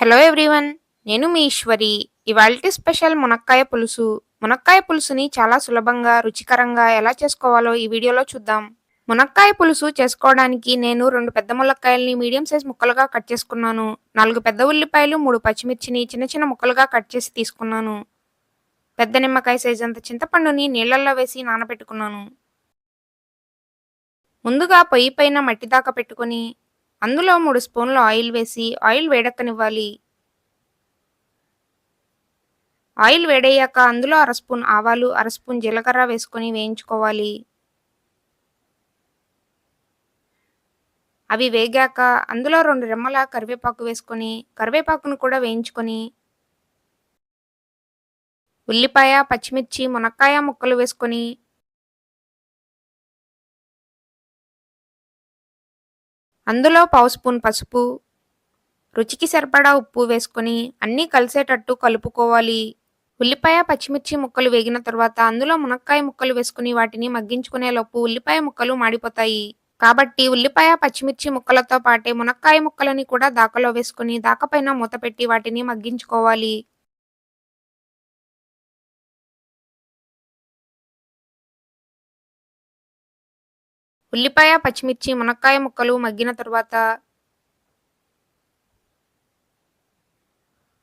Hello everyone నేను మీ ఈశ్వరి. ఇవాల్టి special మునక్కాయ పులుసు. మునక్కాయ పులుసుని చాలా సులభంగా రుచికరంగా ఎలా చేసుకోవాలో ఈ వీడియోలో చూద్దాం. మునక్కాయ పులుసు చేసుకోవడానికి నేను రెండు పెద్ద ములక్కాయల్ని మీడియం సైజ్ ముక్కలుగా కట్ చేసుకున్నాను. నాలుగు పెద్ద ఉల్లిపాయలు మూడు పచ్చిమిర్చిని చిన్న చిన్న ముక్కలుగా కట్ చేసి తీసుకున్నాను. పెద్ద నిమ్మకాయ సైజ్ అంత చింతపండుని నీళ్ళల్లో వేసి నానబెట్టుకున్నాను. ముందుగా పొయ్యి పైన మట్టి దాకా పెట్టుకొని అందులో మూడు స్పూన్ల ఆయిల్ వేసి ఆయిల్ వేడెక్కనివ్వాలి. ఆయిల్ వేడయ్యాక అందులో అర స్పూన్ ఆవాలు అర స్పూన్ జీలకర్ర వేసుకొని వేయించుకోవాలి. అవి వేగాక అందులో రెండు రెమ్మల కరివేపాకు వేసుకొని కరివేపాకును కూడా వేయించుకొని ఉల్లిపాయ పచ్చిమిర్చి మునక్కాయ ముక్కలు వేసుకొని అందులో పావు స్పూన్ పసుపు రుచికి సరిపడా ఉప్పు వేసుకొని అన్నీ కలిసేటట్టు కలుపుకోవాలి. ఉల్లిపాయ పచ్చిమిర్చి ముక్కలు వేగిన తర్వాత అందులో మునక్కాయ ముక్కలు వేసుకుని వాటిని మగ్గించుకునే లోపు ఉల్లిపాయ ముక్కలు మాడిపోతాయి. కాబట్టి ఉల్లిపాయ పచ్చిమిర్చి ముక్కలతో పాటే మునక్కాయ ముక్కలని కూడా దాకలో వేసుకుని దాకపైన మూత పెట్టి వాటిని మగ్గించుకోవాలి. ఉల్లిపాయ పచ్చిమిర్చి మునక్కాయ ముక్కలు మగ్గిన తర్వాత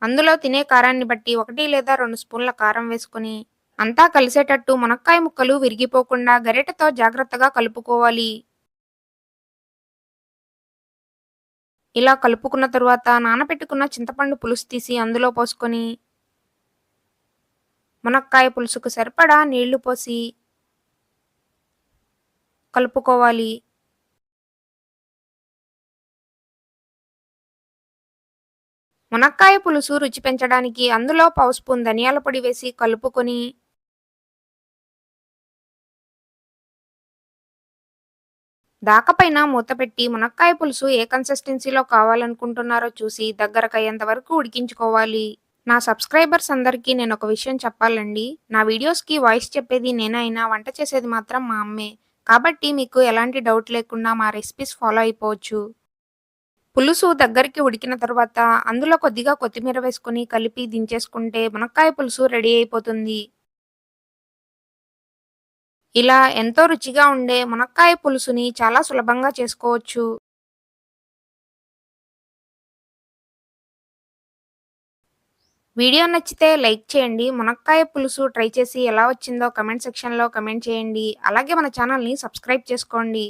అందులో తినే కారాన్ని బట్టి ఒకటి లేదా రెండు స్పూన్ల కారం వేసుకొని అంతా కలిసేటట్టు మునక్కాయ ముక్కలు విరిగిపోకుండా గరిటెతో జాగ్రత్తగా కలుపుకోవాలి. ఇలా కలుపుకున్న తరువాత నానబెట్టుకున్న చింతపండు పులుసు తీసి అందులో పోసుకొని మునక్కాయ పులుసుకు సరిపడా నీళ్ళు పోసి కలుపుకోవాలి. మునక్కాయ పులుసు రుచి పెంచడానికి అందులో పావు స్పూన్ ధనియాల పొడి వేసి కలుపుకొని దాకపైన మూత పెట్టి మునక్కాయ పులుసు ఏ కన్సిస్టెన్సీలో కావాలనుకుంటున్నారో చూసి దగ్గరకయ్యేంత వరకు ఉడికించుకోవాలి. నా సబ్స్క్రైబర్స్ అందరికీ నేను ఒక విషయం చెప్పాలండి. నా వీడియోస్కి వాయిస్ చెప్పేది నేనైనా వంట చేసేది మాత్రం మా అమ్మే. కాబట్టి మీకు ఎలాంటి డౌట్ లేకుండా మా రెసిపీస్ ఫాలో అయిపోవచ్చు. పులుసు దగ్గరికి ఉడికిన తర్వాత అందులో కొద్దిగా కొత్తిమీర వేసుకొని కలిపి దించేసుకుంటే మునక్కాయ పులుసు రెడీ అయిపోతుంది. ఇలా ఎంతో రుచిగా ఉండే మునక్కాయ పులుసుని చాలా సులభంగా చేసుకోవచ్చు. వీడియో నచ్చితే లైక్ చేయండి. మునక్కాయ పులుసు ట్రై చేసి ఎలా వచ్చిందో కమెంట్ సెక్షన్లో కమెంట్ చేయండి. అలాగే మన ఛానల్ని సబ్స్క్రైబ్ చేసుకోండి.